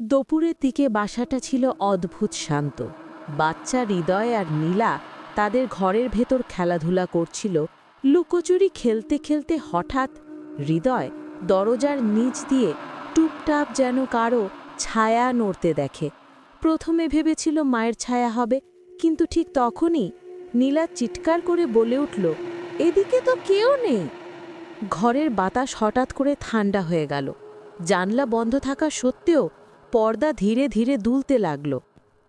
দুপুরের দিকে বাসাটা ছিল অদ্ভুত শান্ত। বাচ্চা হৃদয় আর নীলা তাদের ঘরের ভেতর খেলাধুলা করছিল। লুকোচুরি খেলতে খেলতে হঠাৎ হৃদয় দরজার নিচ দিয়ে টুপটাপ যেন কারও ছায়া নড়তে দেখে। প্রথমে ভেবেছিল মায়ের ছায়া হবে, কিন্তু ঠিক তখনই নীলা চিৎকার করে বলে উঠল, এদিকে তো কেউ নেই। ঘরের বাতাস হঠাৎ করে ঠান্ডা হয়ে গেল। জানলা বন্ধ থাকা সত্ত্বেও পর্দা ধীরে ধীরে দুলতে লাগল।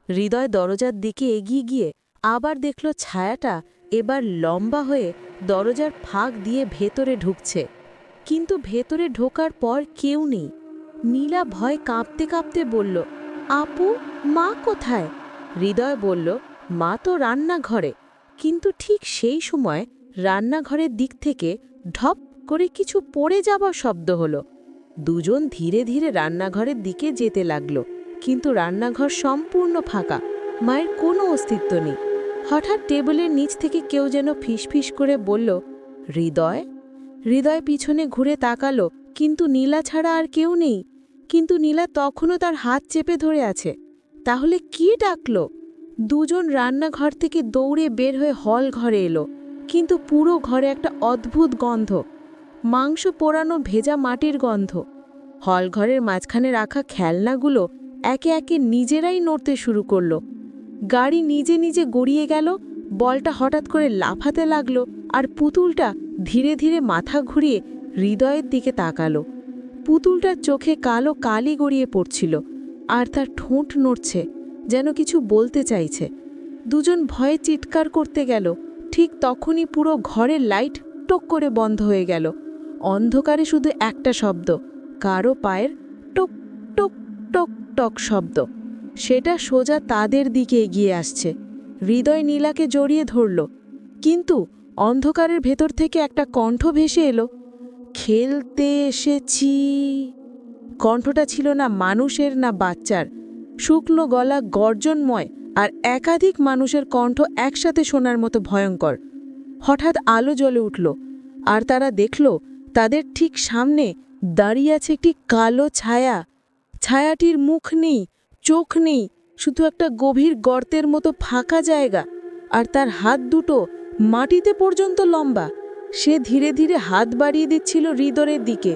হৃদয় দরজার দিকে এগিয়ে গিয়ে আবার দেখল ছায়াটা এবার লম্বা হয়ে দরজার ফাঁক দিয়ে ভেতরে ঢুকছে। কিন্তু ভেতরে ঢোকার পর কেউ নেই। নীলা ভয় কাঁপতে কাঁপতে বলল, আপু, মা কোথায়? হৃদয় বলল, মা তো রান্নাঘরে। কিন্তু ঠিক সেই সময় রান্নাঘরের দিক থেকে ঢপ করে কিছু পড়ে যাবার শব্দ হলো। দুজন ধীরে ধীরে রান্নাঘরের দিকে যেতে লাগল। কিন্তু রান্নাঘর সম্পূর্ণ ফাঁকা। মায়ের কোনো অস্তিত্ব নেই। হঠাৎ টেবিলের নিচ থেকে কেউ যেন ফিসফিস করে বলল, হৃদয়? হৃদয় পিছনে ঘুরে তাকালো, কিন্তু নীলা ছাড়া আর কেউ নেই। কিন্তু নীলা তখনও তার হাত চেপে ধরে আছে। তাহলে কি ডাকলো? দুজন রান্নাঘর থেকে দৌড়ে বের হয়ে হল ঘরে এলো। কিন্তু পুরো ঘরে একটা অদ্ভুত গন্ধ। মাংস পোড়ানো ভেজা মাটির গন্ধ। হলঘরের মাঝখানে রাখা খেলনাগুলো একে একে নিজেরাই নড়তে শুরু করল। গাড়ি নিজে নিজে গড়িয়ে গেল, বলটা হঠাৎ করে লাফাতে লাগল আর পুতুলটা ধীরে ধীরে মাথা ঘুরিয়ে হৃদয়ের দিকে তাকালো। পুতুলটার চোখে কালো কালি গড়িয়ে পড়ছিল আর তার ঠোঁট নড়ছে, যেন কিছু বলতে চাইছে। দুজন ভয়ে চিৎকার করতে গেল, ঠিক তখনই পুরো ঘরের লাইট টক করে বন্ধ হয়ে গেল। অন্ধকারে শুধু একটা শব্দ, কারও পায়ের টক টক টক টক শব্দ। সেটা সোজা তাদের দিকে এগিয়ে আসছে। হৃদয় নীলাকে জড়িয়ে ধরল। কিন্তু অন্ধকারের ভেতর থেকে একটা কণ্ঠ ভেসে এলো, খেলতে এসেছি। কণ্ঠটা ছিল না মানুষের, না বাচ্চার। শুকনো গলা গর্জনময় আর একাধিক মানুষের কণ্ঠ একসাথে শোনার মতো ভয়ঙ্কর। হঠাৎ আলো জ্বলে উঠল, আর তারা দেখল তাদের ঠিক সামনে দাঁড়িয়ে আছে একটি কালো ছায়া। ছায়াটির মুখ নেই, চোখ নেই, শুধু একটা গভীর গর্তের মতো ফাঁকা জায়গা। আর তার হাত দুটো মাটিতে পর্যন্ত লম্বা। সে ধীরে ধীরে হাত বাড়িয়ে দিচ্ছিল হৃদয়ের দিকে।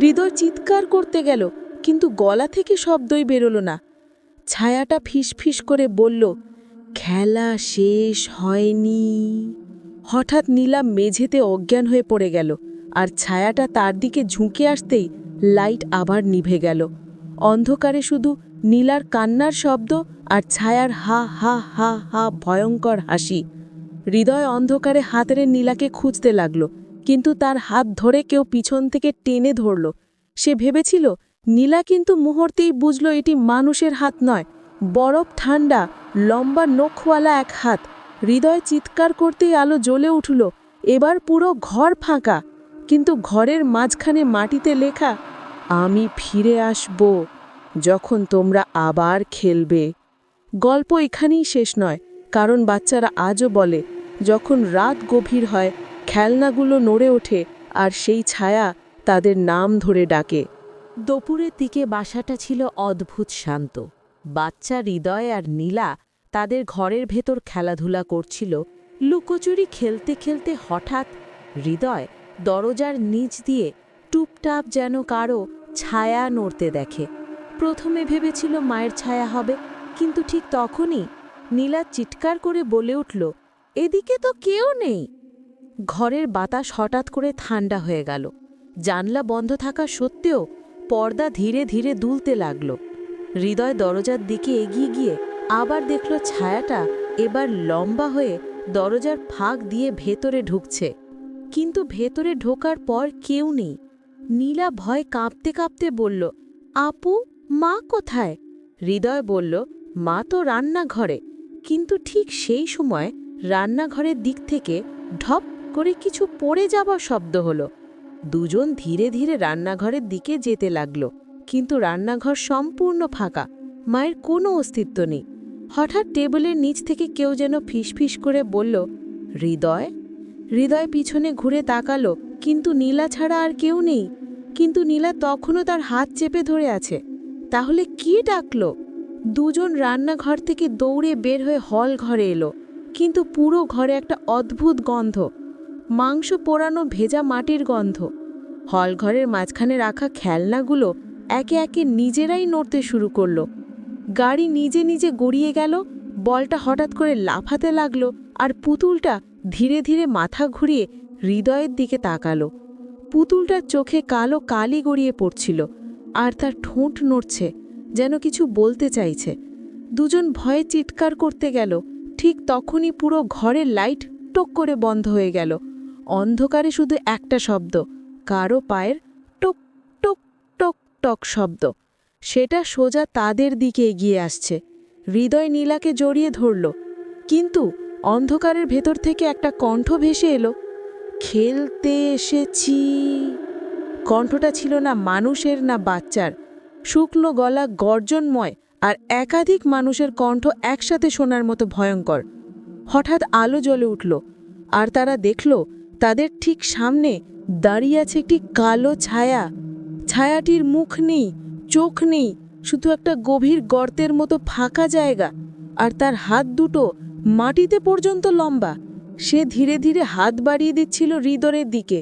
হৃদয় চিৎকার করতে গেল, কিন্তু গলা থেকে শব্দই বেরোলো না। ছায়াটা ফিসফিস করে বলল, খেলা শেষ হয়নি। হঠাৎ নীলা মেঝেতে অজ্ঞান হয়ে পড়ে গেল। আর ছায়াটা তার দিকে ঝুঁকে আসতেই লাইট আবার নিভে গেল। অন্ধকারে শুধু নীলার কান্নার শব্দ আর ছায়ার হা হা হা হা ভয়ঙ্কর হাসি। হৃদয় অন্ধকারে হাতের নীলাকে খুঁজতে লাগল, কিন্তু তার হাত ধরে কেউ পিছন থেকে টেনে ধরল। সে ভেবেছিল, নীলা কিন্তু মুহূর্তেই বুঝল এটি মানুষের হাত নয়, বরফ ঠান্ডা, লম্বা নখওয়ালা এক হাত। হৃদয় চিৎকার করতেই আলো জ্বলে উঠল, এবার পুরো ঘর ফাঁকা। কিন্তু ঘরের মাঝখানে মাটিতে লেখা, আমি ফিরে আসব যখন তোমরা আবার খেলবে। গল্প এখানেই শেষ নয়, কারণ বাচ্চারা আজও বলে, যখন রাত গভীর হয়, খেলনাগুলো নড়ে ওঠে আর সেই ছায়া তাদের নাম ধরে ডাকে। দুপুরের দিকে বাসাটা ছিল অদ্ভুত শান্ত। বাচ্চা হৃদয় আর নীলা তাদের ঘরের ভেতর খেলাধুলা করছিল। লুকোচুরি খেলতে খেলতে হঠাৎ হৃদয় দরজার নিচ দিয়ে টুপটাপ যেন কারও ছায়া নড়তে দেখে। প্রথমে ভেবেছিল মায়ের ছায়া হবে, কিন্তু ঠিক তখনই নীলা চিৎকার করে বলে উঠল, এদিকে তো কেউ নেই। ঘরের বাতাস হঠাৎ করে ঠান্ডা হয়ে গেল। জানলা বন্ধ থাকা সত্ত্বেও পর্দা ধীরে ধীরে দুলতে লাগল। হৃদয় দরজার দিকে এগিয়ে গিয়ে আবার দেখল ছায়াটা এবার লম্বা হয়ে দরজার ফাঁক দিয়ে ভেতরে ঢুকছে। কিন্তু ভেতরে ঢোকার পর কেউ নেই। নীলা ভয় কাঁপতে কাঁপতে বলল, আপু, মা কোথায়? হৃদয় বলল, মা তো রান্নাঘরে। কিন্তু ঠিক সেই সময় রান্নাঘরের দিক থেকে ঢপ করে কিছু পড়ে যাবার শব্দ হলো। দুজন ধীরে ধীরে রান্নাঘরের দিকে যেতে লাগল, কিন্তু রান্নাঘর সম্পূর্ণ ফাঁকা, মায়ের কোনো অস্তিত্ব নেই। হঠাৎ টেবিলের নিচ থেকে কেউ যেন ফিসফিস করে বলল, হৃদয় হৃদয় পিছনে ঘুরে তাকালো, কিন্তু নীলা ছাড়া আর কেউ নেই। কিন্তু নীলা তখনও তার হাত চেপে ধরে আছে। তাহলে কি ডাকল? দুজন রান্নাঘর থেকে দৌড়ে বের হয়ে হল ঘরে এলো, কিন্তু পুরো ঘরে একটা অদ্ভুত গন্ধ, মাংস পোড়ানো ভেজা মাটির গন্ধ। হল ঘরের মাঝখানে রাখা খেলনাগুলো একে একে নিজেরাই নড়তে শুরু করল। গাড়ি নিজে নিজে গড়িয়ে গেল, বলটা হঠাৎ করে লাফাতে লাগল আর পুতুলটা ধীরে ধীরে মাথা ঘুরিয়ে হৃদয়ের দিকে তাকালো। পুতুলটার চোখে কালো কালি গড়িয়ে পড়ছিল, আর তার ঠোঁট নড়ছে, যেন কিছু বলতে চাইছে। দুজন ভয়ে চিৎকার করতে গেল, ঠিক তখনই পুরো ঘরের লাইট টক করে বন্ধ হয়ে গেল। অন্ধকারে শুধু একটা শব্দ, কারও পায়ের টক টক টক টক শব্দ। সেটা সোজা তাদের দিকে এগিয়ে আসছে। হৃদয় নীলাকে জড়িয়ে ধরল, কিন্তু অন্ধকারের ভেতর থেকে একটা কণ্ঠ ভেসে এলো, খেলতে এসেছি। কণ্ঠটা ছিল না মানুষের, না বাচ্চার। শুকনো গলা গর্জনময় আর একাধিক মানুষের কণ্ঠ একসাথে শোনার মতো ভয়ঙ্কর। হঠাৎ আলো জ্বলে উঠল আর তারা দেখল তাদের ঠিক সামনে দাঁড়িয়ে আছে একটি কালো ছায়া। ছায়াটির মুখ নেই, চোখ নেই, শুধু একটা গভীর গর্তের মতো ফাঁকা জায়গা আর তার হাত দুটো মাটিতে পর্যন্ত লম্বা। সে ধীরে ধীরে হাত বাড়িয়ে দিচ্ছিল হৃদয়ের দিকে।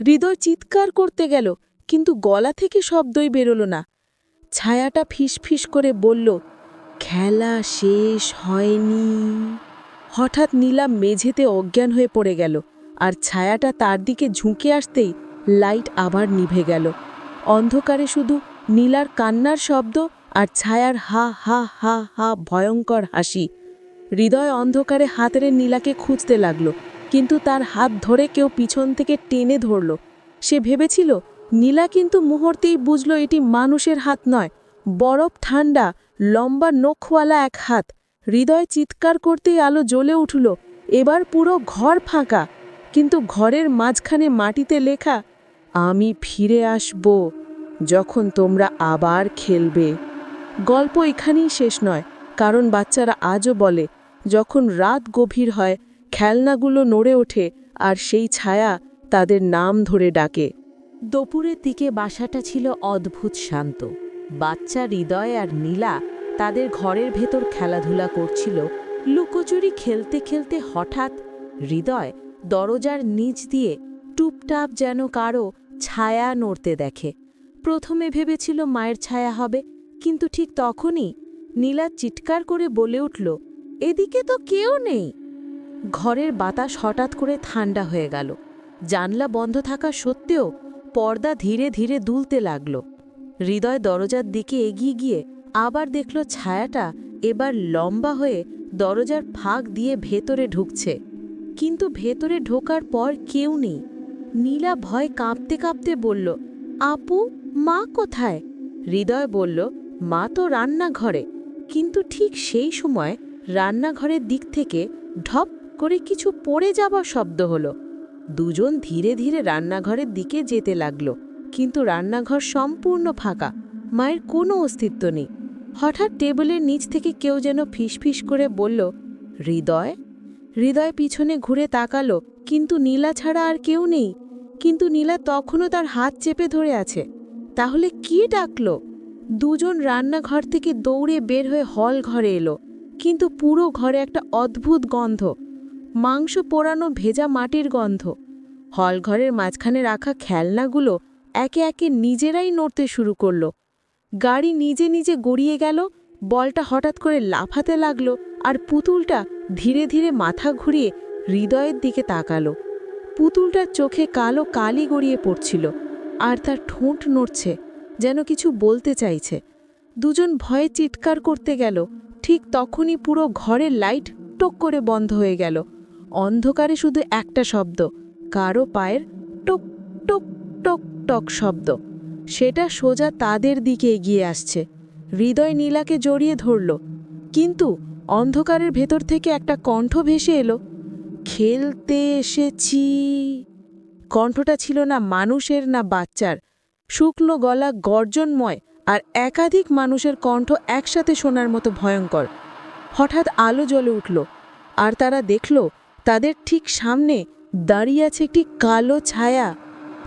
হৃদয় চিৎকার করতে গেল, কিন্তু গলা থেকে শব্দই বেরোলো না। ছায়াটা ফিসফিস করে বলল, খেলা শেষ হয়নি। হঠাৎ নীলা মেঝেতে অজ্ঞান হয়ে পড়ে গেল, আর ছায়াটা তার দিকে ঝুঁকে আসতেই লাইট আবার নিভে গেল। অন্ধকারে শুধু নীলার কান্নার শব্দ আর ছায়ার হা হা হা হা ভয়ঙ্কর হাসি। হৃদয় অন্ধকারে হাতের নীলাকে খুঁজতে লাগল, কিন্তু তার হাত ধরে কেউ পিছন থেকে টেনে ধরল। সে ভেবেছিল, নীলা কিন্তু মুহূর্তেই বুঝল এটি মানুষের হাত নয়, বরফ ঠান্ডা, লম্বা নখওয়ালা এক হাত। হৃদয় চিৎকার করতেই আলো জ্বলে উঠল, এবার পুরো ঘর ফাঁকা। কিন্তু ঘরের মাঝখানে মাটিতে লেখা, আমি ফিরে আসব যখন তোমরা আবার খেলবে। গল্প এখানেই শেষ নয়, কারণ বাচ্চারা আজও বলে যখন রাত গভীর হয়, খেলনাগুলো নড়ে ওঠে আর সেই ছায়া তাদের নাম ধরে ডাকে। দুপুরের দিকে বাসাটা ছিল অদ্ভুত শান্ত। বাচ্চা হৃদয় আর নীলা তাদের ঘরের ভেতর খেলাধুলা করছিল। লুকোচুরি খেলতে খেলতে হঠাৎ হৃদয় দরজার নিচ দিয়ে টুপটাপ যেন কারও ছায়া নড়তে দেখে। প্রথমে ভেবেছিল মায়ের ছায়া হবে, কিন্তু ঠিক তখনই নীলা চিৎকার করে বলে উঠল এদিকে তো কেউ নেই। ঘরের বাতাস হঠাৎ করে ঠান্ডা হয়ে গেল। জানলা বন্ধ থাকা সত্ত্বেও পর্দা ধীরে ধীরে দুলতে লাগল। হৃদয় দরজার দিকে এগিয়ে গিয়ে আবার দেখল ছায়াটা এবার লম্বা হয়ে দরজার ফাঁক দিয়ে ভেতরে ঢুকছে। কিন্তু ভেতরে ঢোকার পর কেউ নেই। নীলা ভয় কাঁপতে কাঁপতে বলল, আপু, মা কোথায়? হৃদয় বলল, মা তো রান্নাঘরে। কিন্তু ঠিক সেই সময় রান্নাঘরের দিক থেকে ঢপ করে কিছু পড়ে যাবার শব্দ হলো। দুজন ধীরে ধীরে রান্নাঘরের দিকে যেতে লাগল। কিন্তু রান্নাঘর সম্পূর্ণ ফাঁকা। মায়ের কোনো অস্তিত্ব নেই। হঠাৎ টেবিলের নিচ থেকে কেউ যেন ফিসফিস করে বলল, হৃদয়? হৃদয় পিছনে ঘুরে তাকালো, কিন্তু নীলা ছাড়া আর কেউ নেই। কিন্তু নীলা তখনও তার হাত চেপে ধরে আছে। তাহলে কি ডাকলো? দুজন রান্নাঘর থেকে দৌড়ে বের হয়ে হল ঘরে এলো। কিন্তু পুরো ঘরে একটা অদ্ভুত গন্ধ। মাংস পোড়ানো ভেজা মাটির গন্ধ। হল ঘরের মাঝখানে রাখা খেলনাগুলো একে একে নিজেরাই নড়তে শুরু করল। গাড়ি নিজে নিজে গড়িয়ে গেল, বলটা হঠাৎ করে লাফাতে লাগল আর পুতুলটা ধীরে ধীরে মাথা ঘুরিয়ে হৃদয়ের দিকে তাকালো। পুতুলটার চোখে কালো কালি গড়িয়ে পড়ছিল আর তার ঠোঁট নড়ছে, যেন কিছু বলতে চাইছে। দুজন ভয়ে চিৎকার করতে গেল ঠিক তখনই পুরো ঘরের লাইট টক করে বন্ধ হয়ে গেল। অন্ধকারে শুধু একটা শব্দ, কারও পায়ের টক টক টক টক শব্দ। সেটা সোজা তাদের দিকে এগিয়ে আসছে। হৃদয় নীলাকে জড়িয়ে ধরল। কিন্তু অন্ধকারের ভেতর থেকে একটা কণ্ঠ ভেসে এলো, খেলতে এসেছি। কণ্ঠটা ছিল না মানুষের, না বাচ্চার। শুকনো গলা গর্জনময় আর একাধিক মানুষের কণ্ঠ একসাথে শোনার মতো ভয়ঙ্কর। হঠাৎ আলো জ্বলে উঠল, আর তারা দেখল তাদের ঠিক সামনে দাঁড়িয়ে আছে একটি কালো ছায়া।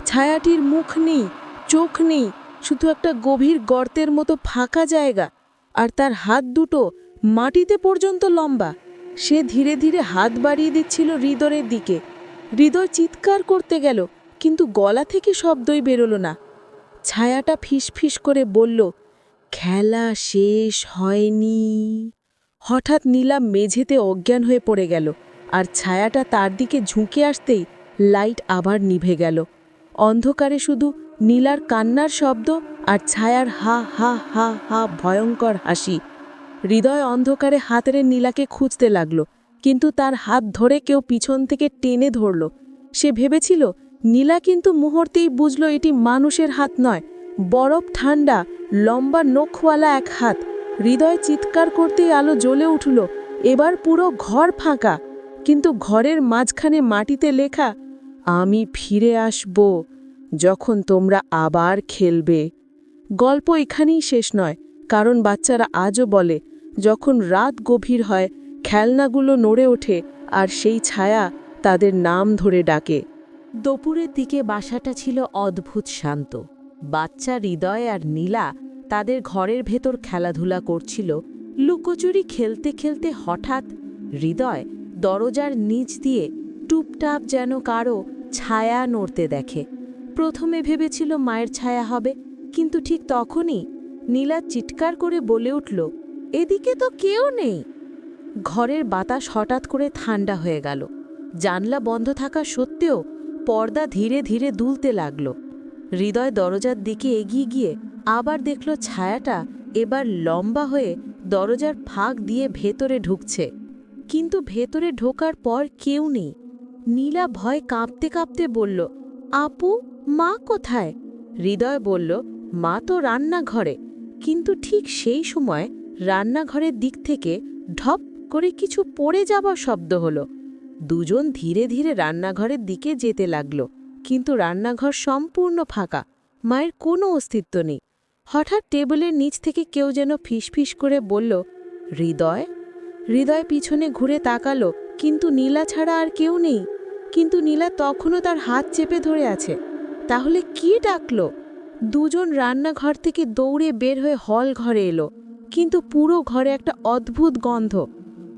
ছায়াটির মুখ নেই, চোখ নেই, শুধু একটা গভীর গর্তের মতো ফাঁকা জায়গা, আর তার হাত দুটো মাটিতে পর্যন্ত লম্বা। সে ধীরে ধীরে হাত বাড়িয়ে দিচ্ছিল হৃদয়ের দিকে। হৃদয় চিৎকার করতে গেল, কিন্তু গলা থেকে শব্দই বেরোলো না। ছায়াটা ফিসফিস করে বলল, খেলা শেষ হয়নি। হঠাৎ নীলা মেঝেতে অজ্ঞান হয়ে পড়ে গেল, আর ছায়াটা তার দিকে ঝুঁকে আসতেই লাইট আবার নিভে গেল। অন্ধকারে শুধু নীলার কান্নার শব্দ আর ছায়ার হা হা হা হা ভয়ঙ্কর হাসি। হৃদয় অন্ধকারে হাতের নীলাকে খুঁজতে লাগল, কিন্তু তার হাত ধরে কেউ পিছন থেকে টেনে ধরল। সে ভেবেছিল নীলা কিন্তু মুহূর্তেই বুঝল এটি মানুষের হাত নয়, বরফ ঠান্ডা লম্বা নখওয়ালা এক হাত। হৃদয় চিৎকার করতেই আলো জ্বলে উঠল, এবার পুরো ঘর ফাঁকা। কিন্তু ঘরের মাঝখানে মাটিতে লেখা, আমি ফিরে আসব যখন তোমরা আবার খেলবে। গল্প এখানেই শেষ নয়, কারণ বাচ্চারা আজও বলে, যখন রাত গভীর হয়, খেলনাগুলো নড়ে ওঠে আর সেই ছায়া তাদের নাম ধরে ডাকে। দুপুরের দিকে বাসাটা ছিল অদ্ভুত শান্ত। বাচ্চা হৃদয় আর নীলা তাদের ঘরের ভেতর খেলাধুলা করছিল। লুকোচুরি খেলতে খেলতে হঠাৎ হৃদয় দরজার নিচ দিয়ে টুপটাপ যেন কারও ছায়া নড়তে দেখে। প্রথমে ভেবেছিল মায়ের ছায়া হবে, কিন্তু ঠিক তখনই নীলা চিৎকার করে বলে উঠল, এদিকে তো কেউ নেই। ঘরের বাতাস হঠাৎ করে ঠান্ডা হয়ে গেল। জানলা বন্ধ থাকা সত্ত্বেও পর্দা ধীরে ধীরে দুলতে লাগল। হৃদয় দরজার দিকে এগিয়ে গিয়ে আবার দেখল ছায়াটা এবার লম্বা হয়ে দরজার ফাঁক দিয়ে ভেতরে ঢুকছে। কিন্তু ভেতরে ঢোকার পর কেউ নেই। নীলা ভয় কাঁপতে কাঁপতে বলল, আপু, মা কোথায়? হৃদয় বলল, মা তো রান্নাঘরে। কিন্তু ঠিক সেই সময় রান্নাঘরের দিক থেকে ঢপ করে কিছু পড়ে যাবার শব্দ হলো। দুজন ধীরে ধীরে রান্নাঘরের দিকে যেতে লাগল, কিন্তু রান্নাঘর সম্পূর্ণ ফাঁকা, মায়ের কোনো অস্তিত্ব নেই। হঠাৎ টেবিলের নিচ থেকে কেউ যেন ফিসফিস করে বলল, হৃদয়? হৃদয় পিছনে ঘুরে তাকালো, কিন্তু নীলা ছাড়া আর কেউ নেই। কিন্তু নীলা তখনও তার হাত চেপে ধরে আছে। তাহলে কি ডাকল? দুজন রান্নাঘর থেকে দৌড়ে বের হয়ে হল ঘরে এলো, কিন্তু পুরো ঘরে একটা অদ্ভুত গন্ধ।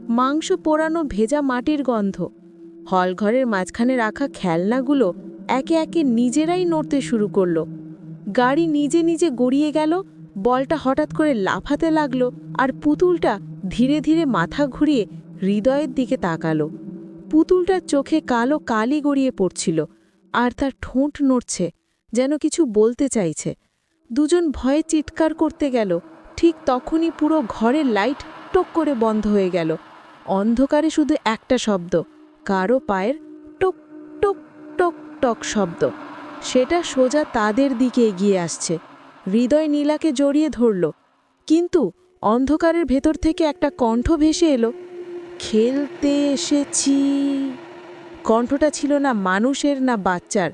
মাংস পোড়ানো ভেজা মাটির গন্ধ। হলঘরের মাঝখানে রাখা খেলনাগুলো একে একে নিজেরাই নড়তে শুরু করল। গাড়ি নিজে নিজে গড়িয়ে গেল, বলটা হঠাৎ করে লাফাতে লাগল আর পুতুলটা ধীরে ধীরে মাথা ঘুরিয়ে হৃদয়ের দিকে তাকালো। পুতুলটার চোখে কালো কালি গড়িয়ে পড়ছিল আর তার ঠোঁট নড়ছে, যেন কিছু বলতে চাইছে। দুজন ভয়ে চিৎকার করতে গেল, ঠিক তখনই পুরো ঘরের লাইট টক করে বন্ধ হয়ে গেল। অন্ধকারে শুধু একটা শব্দ, কারও পায়ের টক টক টক টক শব্দ। সেটা সোজা তাদের দিকে এগিয়ে আসছে। হৃদয় নীলাকে জড়িয়ে ধরল। কিন্তু অন্ধকারের ভেতর থেকে একটা কণ্ঠ ভেসে এলো, খেলতে এসেছি। কণ্ঠটা ছিল না মানুষের, না বাচ্চার।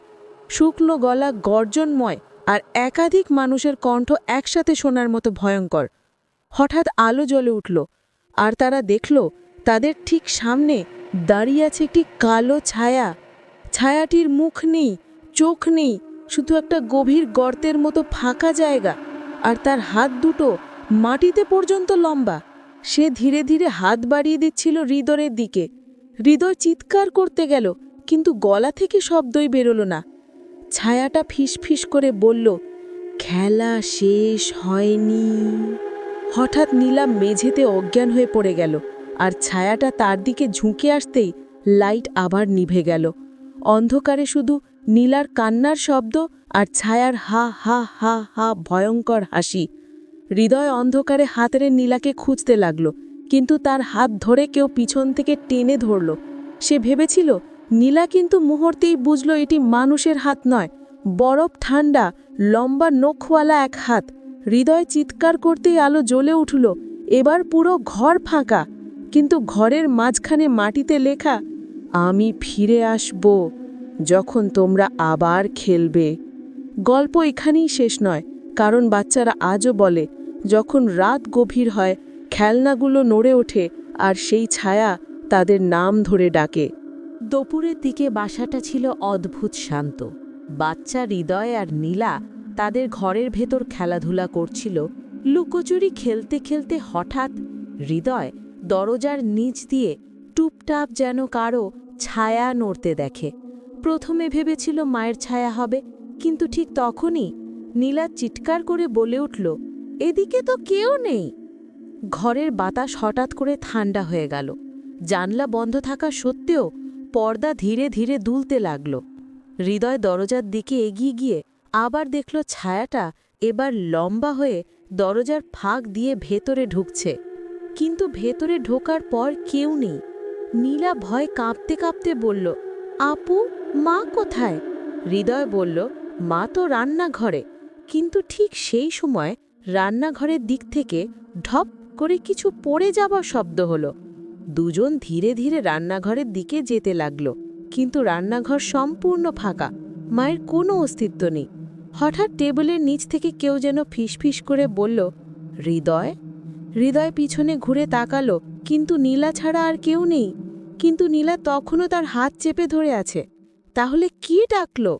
শুকনো গলা গর্জনময় আর একাধিক মানুষের কণ্ঠ একসাথে শোনার মতো ভয়ঙ্কর। হঠাৎ আলো জ্বলে উঠল, আর তারা দেখল তাদের ঠিক সামনে দাঁড়িয়ে আছে একটি কালো ছায়া। ছায়াটির মুখ নেই, চোখ নেই, শুধু একটা গভীর গর্তের মতো ফাঁকা জায়গা। আর তার হাত দুটো মাটিতে পর্যন্ত লম্বা। সে ধীরে ধীরে হাত বাড়িয়ে দিচ্ছিল হৃদয়ের দিকে। হৃদয় চিৎকার করতে গেল, কিন্তু গলা থেকে শব্দই বেরোলো না। ছায়াটা ফিসফিস করে বলল, খেলা শেষ হয়নি। হঠাৎ নীলা মেঝেতে অজ্ঞান হয়ে পড়ে গেল। আর ছায়াটা তার দিকে ঝুঁকে আসতেই লাইট আবার নিভে গেল। অন্ধকারে শুধু নীলার কান্নার শব্দ আর ছায়ার হা হা হা হা ভয়ঙ্কর হাসি। হৃদয় অন্ধকারে হাতের নীলাকে খুঁজতে লাগল, কিন্তু তার হাত ধরে কেউ পিছন থেকে টেনে ধরল। সে ভেবেছিল, নীলা কিন্তু মুহূর্তেই বুঝল এটি মানুষের হাত নয়, বরফ ঠান্ডা লম্বা নখওয়ালা এক হাত। হৃদয় চিৎকার করতেই আলো জ্বলে উঠল, এবার পুরো ঘর ফাঁকা। কিন্তু ঘরের মাঝখানে মাটিতে লেখা, আমি ফিরে আসব যখন তোমরা আবার খেলবে। গল্প এখানেই শেষ নয়, কারণ বাচ্চারা আজও বলে, যখন রাত গভীর হয়, খেলনাগুলো নড়ে ওঠে আর সেই ছায়া তাদের নাম ধরে ডাকে। দুপুরের দিকে বাসাটা ছিল অদ্ভুত শান্ত। বাচ্চা হৃদয় আর নীলা তাদের ঘরের ভেতর খেলাধুলা করছিল। লুকোচুরি খেলতে খেলতে হঠাৎ হৃদয় দরজার নিচ দিয়ে টুপটাপ যেন কারও ছায়া নড়তে দেখে। প্রথমে ভেবেছিল মায়ের ছায়া হবে, কিন্তু ঠিক তখনই নীলা চিৎকার করে বলে উঠল, এদিকে তো কেউ নেই। ঘরের বাতাস হঠাৎ করে ঠান্ডা হয়ে গেল। জানলা বন্ধ থাকা সত্ত্বেও পর্দা ধীরে ধীরে দুলতে লাগল। হৃদয় দরজার দিকে এগিয়ে গিয়ে আবার দেখল ছায়াটা এবার লম্বা হয়ে দরজার ফাঁক দিয়ে ভেতরে ঢুকছে। কিন্তু ভেতরে ঢোকার পর কেউ নেই। নীলা ভয় কাঁপতে কাঁপতে বলল, আপু, মা কোথায়? হৃদয় বলল, মা তো রান্নাঘরে। কিন্তু ঠিক সেই সময় রান্নাঘরের দিক থেকে ঢপ করে কিছু পড়ে যাবার শব্দ হলো। দুজন ধীরে ধীরে রান্নাঘরের দিকে যেতে লাগল। কিন্তু রান্নাঘর সম্পূর্ণ ফাঁকা, মায়ের কোনো অস্তিত্ব নেই। হঠাৎ টেবিলের নিচ থেকে কেউ যেন ফিসফিস করে বলল, হৃদয় হৃদয় পিছনে ঘুরে তাকালো, কিন্তু নীলা ছাড়া আর কেউ নেই। কিন্তু নীলা তখনও তার হাত চেপে ধরে আছে। তাহলে কি ডাকলো?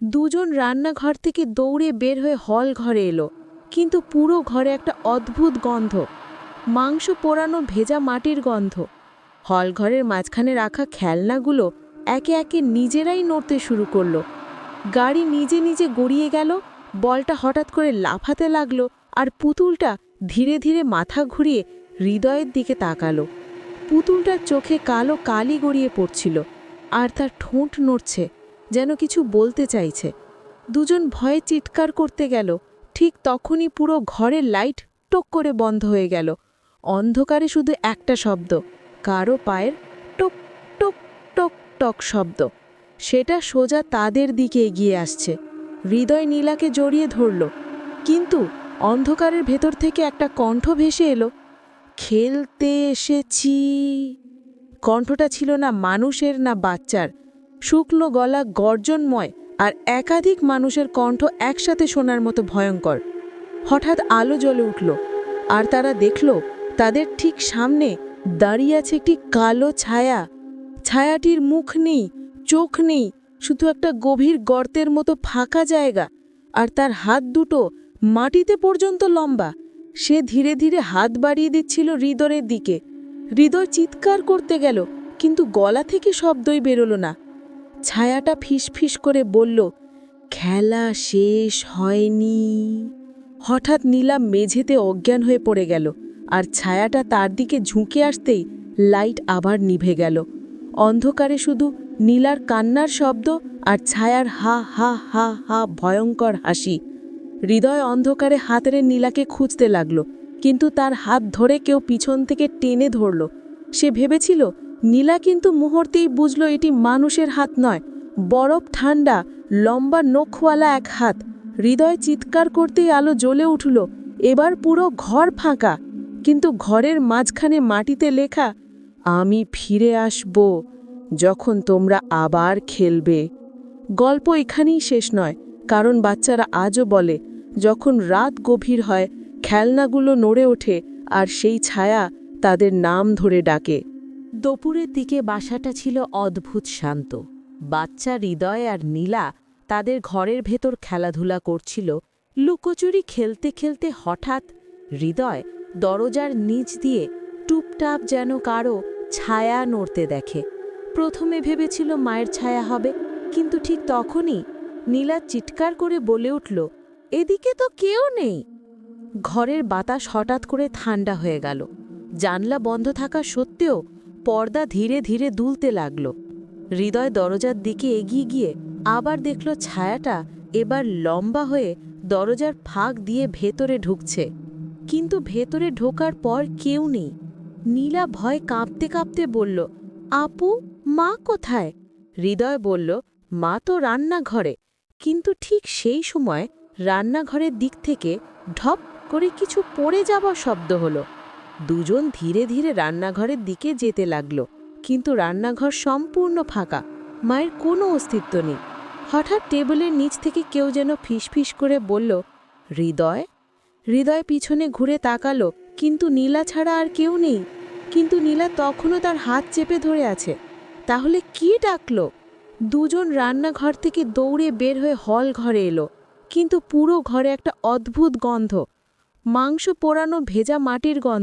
দুজন রান্নাঘর থেকে দৌড়ে বের হয়ে হল ঘরে এলো, কিন্তু পুরো ঘরে একটা অদ্ভুত গন্ধ। মাংস পোড়ানো ভেজা মাটির গন্ধ। হল ঘরের মাঝখানে রাখা খেলনাগুলো একে একে নিজেরাই নড়তে শুরু করল। গাড়ি নিজে নিজে গড়িয়ে গেল, বলটা হঠাৎ করে লাফাতে লাগল আর পুতুলটা ধীরে ধীরে মাথা ঘুরিয়ে হৃদয়ের দিকে তাকালো। পুতুলটার চোখে কালো কালি গড়িয়ে পড়ছিল, আর তার ঠোঁট নড়ছে, যেন কিছু বলতে চাইছে। দুজন ভয়ে চিৎকার করতে গেল, ঠিক তখনই পুরো ঘরের লাইট টক করে বন্ধ হয়ে গেল। অন্ধকারে শুধু একটা শব্দ, কারও পায়ের টক টক টক টক শব্দ। সেটা সোজা তাদের দিকে এগিয়ে আসছে। হৃদয় নীলাকে জড়িয়ে ধরল, কিন্তু অন্ধকারের ভেতর থেকে একটা কণ্ঠ ভেসে এলো, খেলতে এসেছি। কণ্ঠটা ছিল না মানুষের, না বাচ্চার। শুকনো গলা গর্জনময় আর একাধিক মানুষের কণ্ঠ একসাথে শোনার মতো ভয়ঙ্কর। হঠাৎ আলো জ্বলে উঠল আর তারা দেখল তাদের ঠিক সামনে দাঁড়িয়ে আছে একটি কালো ছায়া। ছায়াটির মুখ নেই, চোখ নেই, শুধু একটা গভীর গর্তের মতো ফাঁকা জায়গা আর তার হাত দুটো মাটিতে পর্যন্ত লম্বা। সে ধীরে ধীরে হাত বাড়িয়ে দিচ্ছিল হৃদয়ের দিকে। হৃদয় চিৎকার করতে গেল, কিন্তু গলা থেকে শব্দই বেরোলো না। ছায়াটা ফিসফিস করে বলল, খেলা শেষ হয়নি। হঠাৎ নীলা মেঝেতে অজ্ঞান হয়ে পড়ে গেল, আর ছায়াটা তার দিকে ঝুঁকে আসতেই লাইট আবার নিভে গেল। অন্ধকারে শুধু নীলার কান্নার শব্দ আর ছায়ার হা হা হা হা ভয়ঙ্কর হাসি। হৃদয় অন্ধকারে হাতের নীলাকে খুঁজতে লাগল, কিন্তু তার হাত ধরে কেউ পিছন থেকে টেনে ধরল। সে ভেবেছিল, নীলা কিন্তু মুহূর্তেই বুঝল এটি মানুষের হাত নয়, বরফ ঠান্ডা, লম্বা নখওয়ালা এক হাত। হৃদয় চিৎকার করতেই আলো জ্বলে উঠল, এবার পুরো ঘর ফাঁকা। কিন্তু ঘরের মাঝখানে মাটিতে লেখা, আমি ফিরে আসব যখন তোমরা আবার খেলবে। গল্প এখানেই শেষ নয়। কারণ বাচ্চারা আজও বলে, যখন রাত গভীর হয়, খেলনাগুলো নড়ে ওঠে আর সেই ছায়া তাদের নাম ধরে ডাকে। দুপুরের দিকে বাসাটা ছিল অদ্ভুত শান্ত। বাচ্চা হৃদয় আর নীলা তাদের ঘরের ভেতর খেলাধুলা করছিল। লুকোচুরি খেলতে খেলতে হঠাৎ হৃদয় দরজার নিচ দিয়ে টুপটাপ যেন কারও ছায়া নড়তে দেখে। প্রথমে ভেবেছিল মায়ের ছায়া হবে, কিন্তু ঠিক তখনই নীলা চিৎকার করে বলে উঠল, এদিকে তো কেউ নেই। ঘরের বাতাস হঠাৎ করে ঠান্ডা হয়ে গেল। জানলা বন্ধ থাকা সত্ত্বেও পর্দা ধীরে ধীরে দুলতে লাগল। হৃদয় দরজার দিকে এগিয়ে গিয়ে আবার দেখল ছায়াটা এবার লম্বা হয়ে দরজার ফাঁক দিয়ে ভেতরে ঢুকছে। কিন্তু ভেতরে ঢোকার পর কেউ নেই। নীলা ভয় কাঁপতে কাঁপতে বলল, আপু, মা কোথায়? হৃদয় বলল, মা তো রান্নাঘরে। কিন্তু ঠিক সেই সময় রান্নাঘরের দিক থেকে ঢপ করে কিছু পড়ে যাওয়া শব্দ হলো। দুজন ধীরে ধীরে রান্নাঘরের দিকে যেতে লাগল। কিন্তু রান্নাঘর সম্পূর্ণ ফাঁকা। মায়ের কোনো অস্তিত্ব নেই। হঠাৎ টেবিলের নিচ থেকে কেউ যেন ফিসফিস করে বলল, হৃদয়? হৃদয় পিছনে ঘুরে তাকালো, কিন্তু নীলা ছাড়া আর কেউ নেই। কিন্তু নীলা তখনও তার হাত চেপে ধরে আছে। তাহলে কি ডাকলো? দুজন রান্নাঘর থেকে দৌড়ে বের হয়ে হল ঘরে এলো। কিন্তু পুরো ঘরে একটা অদ্ভুত গন্ধ। মাংস পোড়ানো ভেজা মাটির গন্ধ।